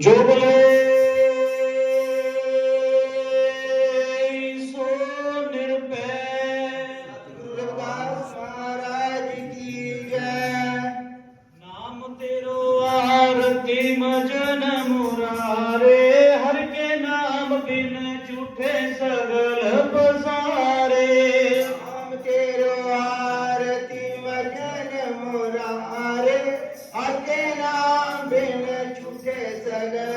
就完了。জায়গায়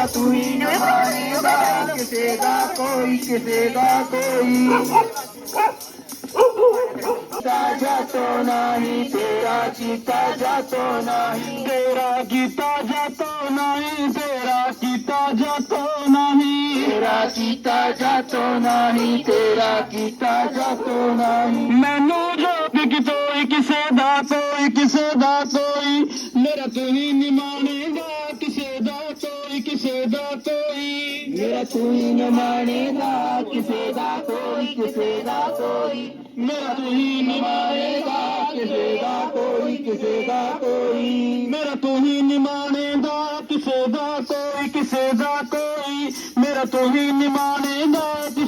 मेरा तू ही न मानेगा किसे का कोई, किसे का कोई। ताज़ा सोना ही, तेरा जीता जा सोना ही। तेरा गीता जा तो नहीं तेरा गीता जा तो नहीं तेरा गीता जा तो नहीं तेरा गीता जा तो नहीं मैनू जो बिक तो किसे दा कोई, किसे दा कोई। मेरा तू ही ਮੇਰਾ ਤੂੰ ਹੀ ਨਿਮਾਣੇਗਾ ਕਿਸੇ ਦਾ ਕੋਈ, ਕਿਸੇ ਦਾ ਕੋਈ। ਮੇਰਾ ਤੂੰ ਹੀ ਨਿਮਾਣੇਗਾ ਕਿਸੇ ਦਾ ਕੋਈ, ਕਿਸੇ ਦਾ ਕੋਈ। ਮੇਰਾ ਤੂੰ ਹੀ ਨਿਮਾਣੇਗਾ ਕਿਸੇ ਦਾ ਕੋਈ, ਕਿਸੇ ਦਾ ਕੋਈ। ਮੇਰਾ ਤੂੰ ਹੀ ਨਿਮਾਣੇਗਾ ਦਾ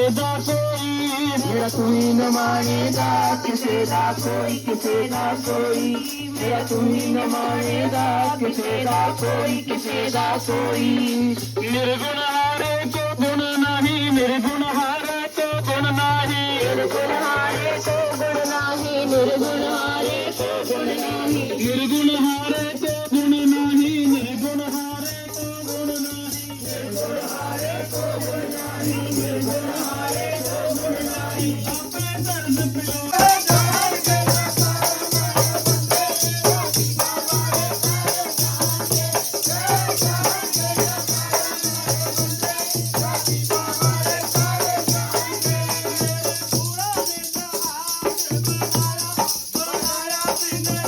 ਕਿਸੇ ਦਾ ਕੋਈ ਮੇਰਾ ਤੂੰ ਹੀ ਨ ਮਾਨੇਗਾ ਕਿਸੇ ਦਾ ਕੋਈ ਕਿਸੇ ਦਾ ਕੋਈ ਮੇਰਾ ਤੂੰ ਹੀ ਨ ਮਾਨੇਗਾ ਕਿਸੇ ਦਾ ਕੋਈ ਕਿਸੇ ਦਾ ਕੋਈ ਨਿਰਗੁਣ ਹਾਰੇ ਕੋ ਗੁਣ ਨਹੀਂ ਨਿਰਗੁਣ ਹਾਰੇ ਕੋ ਗੁਣ ਨਹੀਂ ਨਿਰਗੁਣ ਹਾਰੇ ਕੋ ਗੁਣ ਨਾਹੀ ਨਿਰਗੁਣ ਹਾਰੇ ਕੋ ਗੁਣ ਨਾਹੀ ਨਿਰਗੁਣ Find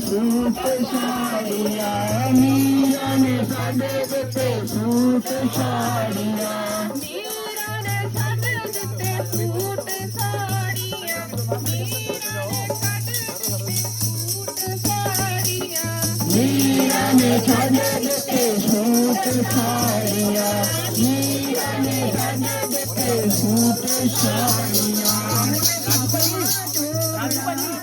ਸੂਤ ਛਾੜੀਆਂ ਮੀਰਾ ਨੇ ਸਾਡੇ ਦਿੱਤੇ ਸੂਤ ਛਾੜੀਆਂ ਮੀਰਾ ਨੇ ਸਾਡੇ ਦਿੱਤੇ ਸੂਤ ਛਾੜੀਆਂ ਮੀਰਾ ਨੇ ਸਾਡੇ ਦਿੱਤੇ ਸੂਤ ਛਾੜੀਆਂ ਮੀਰਾ ਨੇ ਸਾਡੇ ਦਿੱਤੇ ਸੂਤ ਛਾੜੀਆਂ ਰਾਜੂ ਭਾਜੀ ਰਾਜੂ ਭਾਜੀ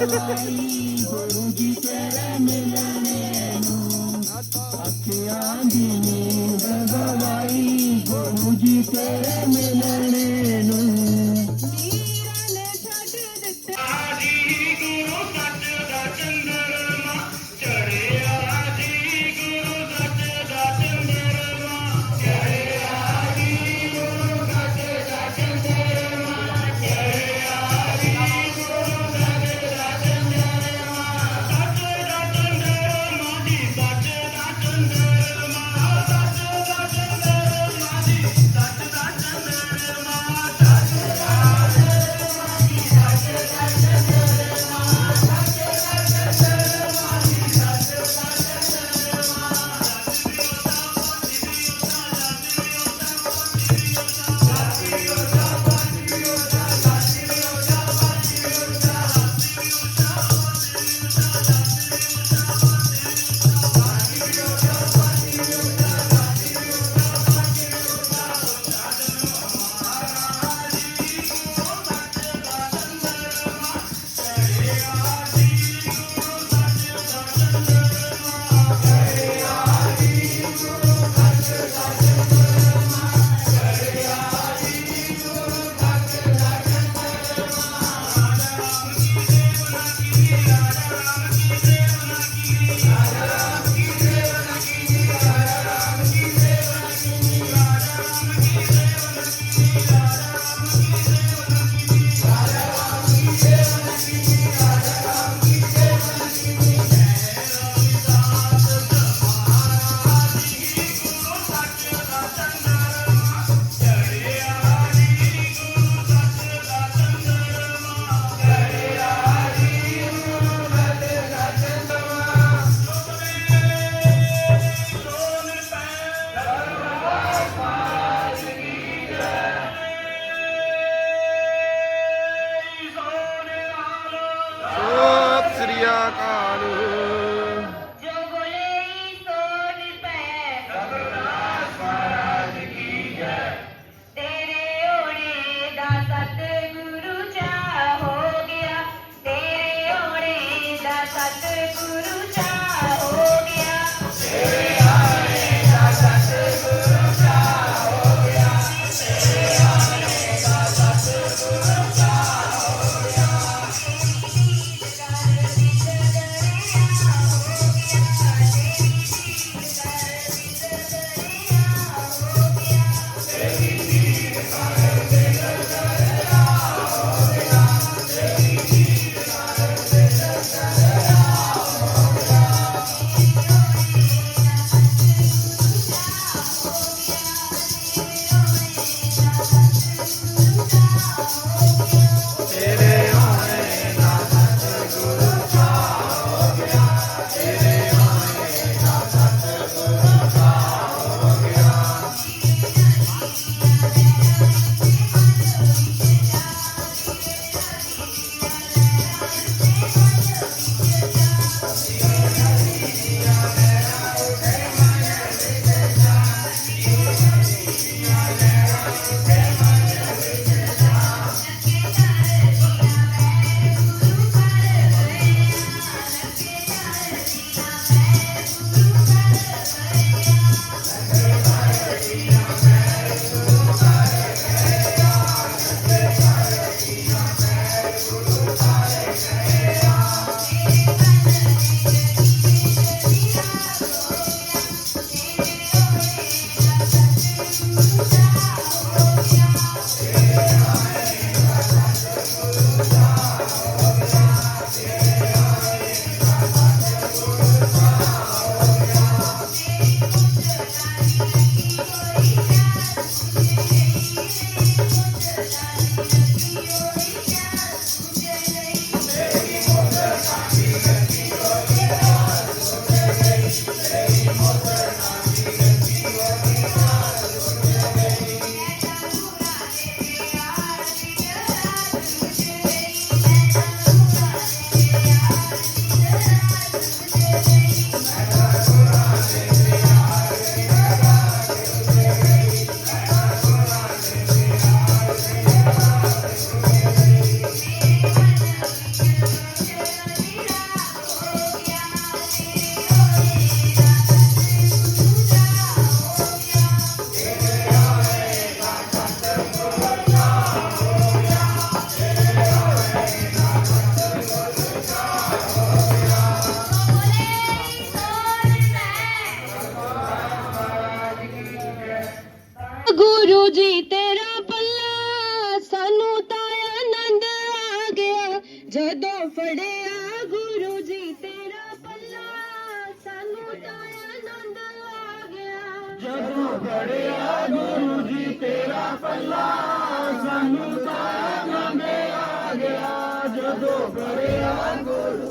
ਗੁਰੂ ਜੀ ਤੇਰੇ ਮਿਲਣੇ ਨੂੰ ਅੱਖੀਆਂ ਦੀ ਨੀਂਦ ਗਵਾਈ ਗੁਰੂ ਜੀ ਤੇਰੇ ਮਿਲਣੇ सतगुरु ਜੀ ਤੇਰਾ ਪੱਲਾ ਸਾਨੂੰ ਤਾਂ ਆਨੰਦ ਆ ਗਿਆ। ਜਦੋਂ ਫੜਿਆ ਗੁਰੂ ਜੀ, ਤੇਰਾ ਪੱਲਾ ਸਾਨੂੰ ਤਾਂ ਆਨੰਦ ਆ ਗਿਆ। ਜਦੋਂ ਫੜਿਆ ਗੁਰੂ ਜੀ, ਤੇਰਾ ਪੱਲਾ ਸਾਨੂੰ ਤਾਂ ਆਨੰਦ ਆ ਗਿਆ। ਜਦੋਂ ਫੜਿਆ ਗੁਰੂ